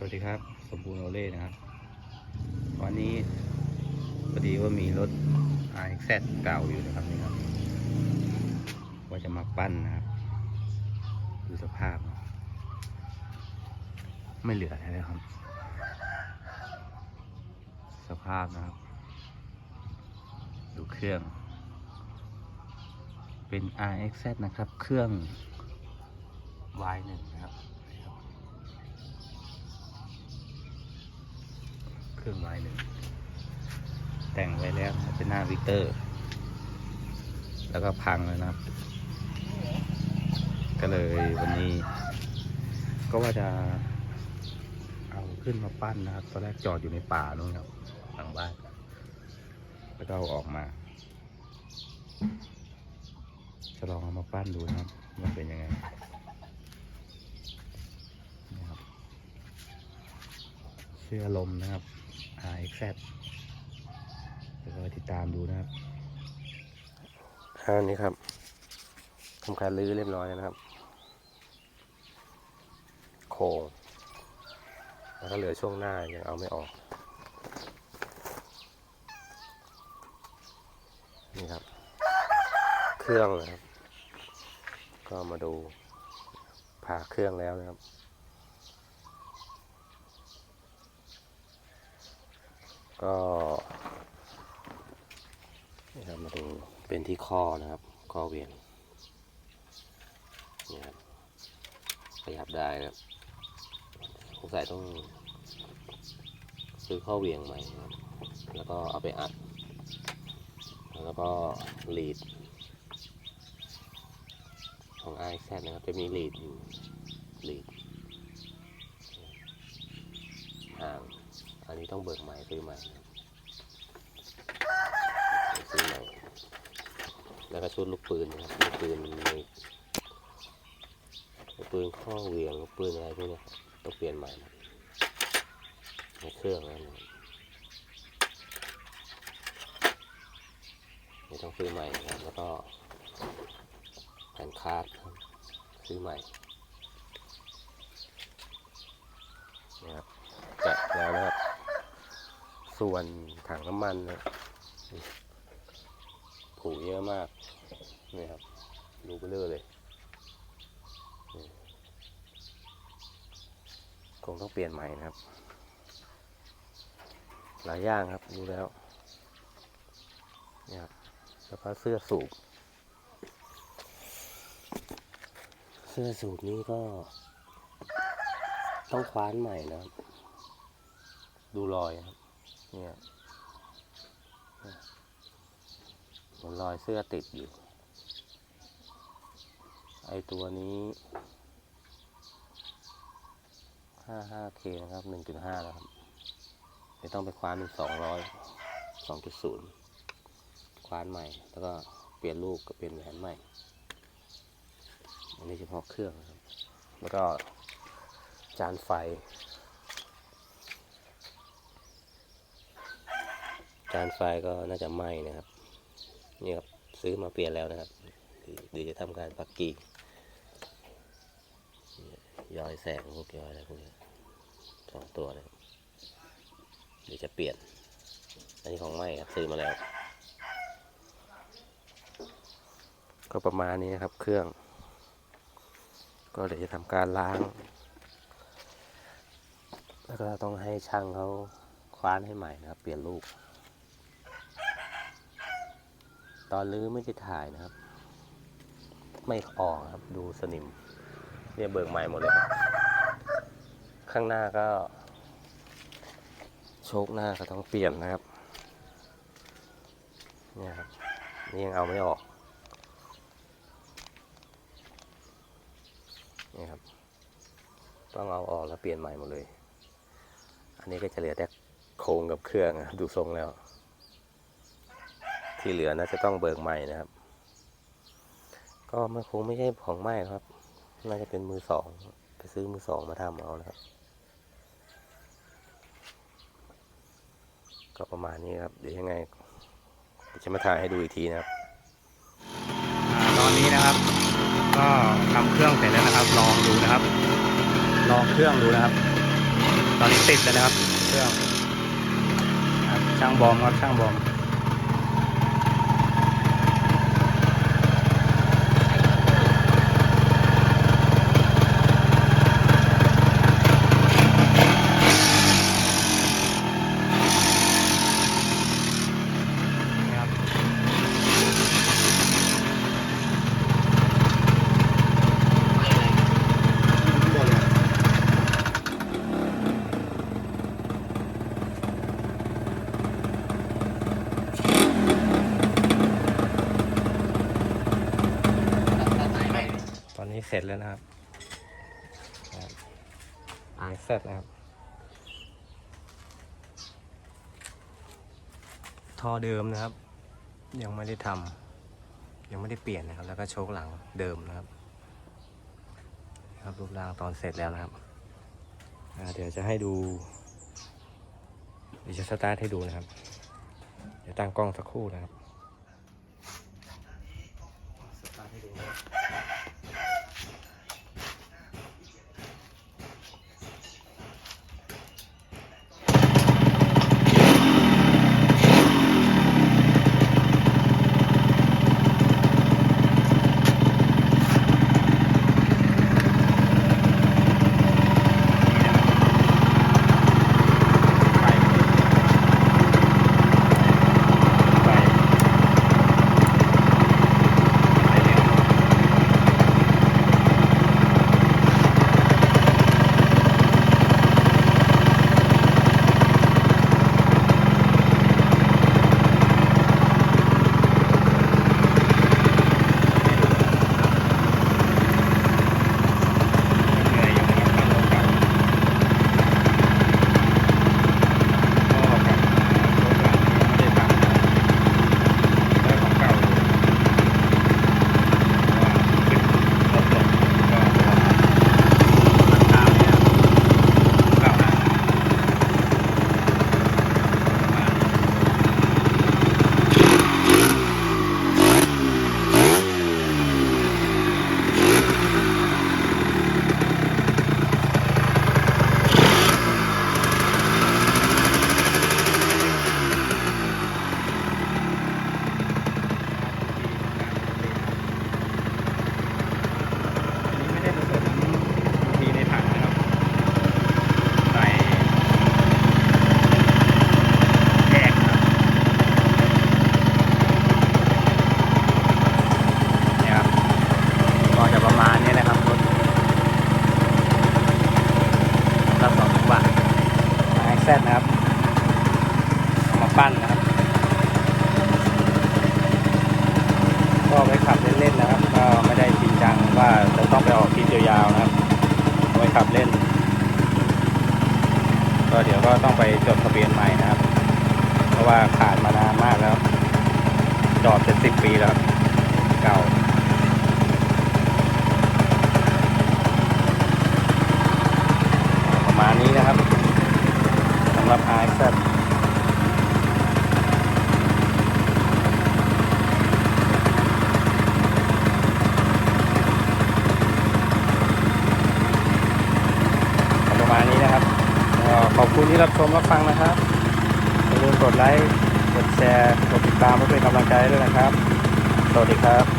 สวัสดีครับ สมบูรณ์โอเล่นะครับ วันนี้พอดีว่ามีรถ RX เก่าอยู่นะครับนี่ครับ ว่าจะมาปั้นนะครับ ดูสภาพ ไม่เหลืออะไรแล้วครับ สภาพนะครับ ดูเครื่อง เป็น RX นะครับ เครื่อง Y1 นะค ครื่องไม้หนึ่ง แต่งไว้แล้วเป็นหน้าวิกเตอร์ แล้วก็พังแล้วนะครับ ก็เลยวันนี้ ก็ว่าจะเอาขึ้นมาปั้นนะครับ ตอนแรกจอดอยู่ในป่านู่นครับหลังบ้าน แล้วก็เอาออกมา จะลองเอามาปั้นดูนะครับว่าเป็นยังไงเสื้อลมนะครับ RXZ เดี๋ยวเราติดตามดูนะครับอันนี้ครับทำการรื้อเรียบร้อยแล้วนะครับ โคงแล้วก็เหลือช่วงหน้ายังเอาไม่ออกนี่ครับ เครื่องนะครับ ก็มาดูผ่าเครื่องแล้วนะครับ ก็นี่ครับมาดูเป็นที่ข้อนะครับ ข้อเวียงนี่ครับขยับได้ครับสงสัยต้องซื้อข้อเวียงใหม่ครับแล้วก็เอาไปอัด แล้วก็ลีด ของ i อ z นะครับจะมีลีดอยู่ลีดห่าง อันนี้ ต้องเบิกใหม่ซื้อใหม่ซื้อใหม่แล้วก็ชุดลูกปืนนะครับลูกปืนมีลูกปืนข้อเหวียงลูกปืนอะไรพวกนี้ต้องเปลี่ยนใหม่นะในเครื่องนะนี่ต้องซื้อใหม่นะครับแล้วก็แผ่นคาดซื้อใหม่นะครับแกะแล้วนะครับ ส่วนถังน้ำมันนะผุเยอะมากนี่ครับดูไปเรื่อยเลยคงต้องเปลี่ยนใหม่นะครับ หลายอย่างครับดูแล้วนี่ครับแล้วก็เสื้อสูบ เสื้อสูบนี้ก็ ต้องคว้านใหม่นะครับ ดูรอยครับ เนี่ยมันรอยเสื้อติดอยู่ ไอตัวนี้ 55K นะครับ1.5แล้วครับเดี๋ยวต้องไปคว้านเป็น200 2.0คว้านใหม่ แล้วก็เปลี่ยนลูกก็เปลี่ยนแหวนใหม่ อันนี้เฉพาะเครื่องนะครับ แล้วก็จานไฟ จานไฟก็น่าจะไหม้นะครับนี่ครับซื้อมาเปลี่ยนแล้วนะครับเดี๋ยวจะทำการปักกี้ย้อยแสงพวกย้อยอะไรพวกนี้สองตัวนะครับเดี๋ยวจะเปลี่ยน อันนี้ของไหม้ครับซื้อมาแล้ว ก็ประมาณนี้นะครับเครื่อง ก็เดี๋ยวจะทำการล้าง แล้วก็ต้องให้ช่างเขาคว้านให้ใหม่นะครับ เปลี่ยนลูก ตอนลื้อไม่ได้ถ่ายนะครับ ไม่ออกครับดูสนิม เนี่ยเบิกใหม่หมดเลยครับ ข้างหน้าก็ โชคหน้าก็ต้องเปลี่ยนนะครับ เนี่ยครับนี่ยังเอาไม่ออกนี่ครับ ต้องเอาออกแล้วเปลี่ยนใหม่หมดเลย อันนี้ก็จะเหลือแต่โครงกับเครื่องอะดูทรงแล้ว ที่เหลือน่าจะต้องเบิกใหม่นะครับ ก็มันคงไม่ใช่ของใหม่ครับ น่าจะเป็นมือสอง ไปซื้อมือสองมาทำเอานะครับ ก็ประมาณนี้ครับ เดี๋ยวยังไงจะมาถ่ายให้ดูอีกทีนะครับตอนนี้นะครับ ก็ทำเครื่องเสร็จแล้วนะครับ ลองดูนะครับ ลองเครื่องดูนะครับ ตอนนี้ติดแล้วนะครับ เครื่องช่างบอมครับช่างบอม นี้เสร็จแล้วนะครับอ่านเสร็จนะครับ ท่อเดิมนะครับ ยังไม่ได้ทำยังไม่ได้เปลี่ยนนะครับ แล้วก็โชคหลังเดิมนะครับครับรูปร่างตอนเสร็จแล้วนะครับอ่าเดี๋ยวจะให้ดูเดี๋ยวจะสตาร์ทให้ดูนะครับ เดี๋ยวตั้งกล้องสักครู่นะครับสตาร์ทให้ดูนะ ซนะครับเอามาปั้นนะครับ ก็ไปขับเล่นๆนะครับ ก็ไม่ได้จริงจังว่าจะต้องไปออกทริปยาวๆนะครับเอาไปขับเล่น ก็เดี๋ยวก็ต้องไปจดทะเบียนใหม่นะครับ เพราะว่าขาดมานานมากแล้ว จอดเป็นสิบปีแล้วครับเก่า ประมาณนี้นะครับสำหรับ i อ z ประมาณนี้นะครับก็ขอบ คุณที่รับชมรับฟังนะครับอย่าลืมกดไลค์ กดแชร์ กดติดตามเพื่อเป็นกำลังใจด้วยนะครับ สวัสดีครับ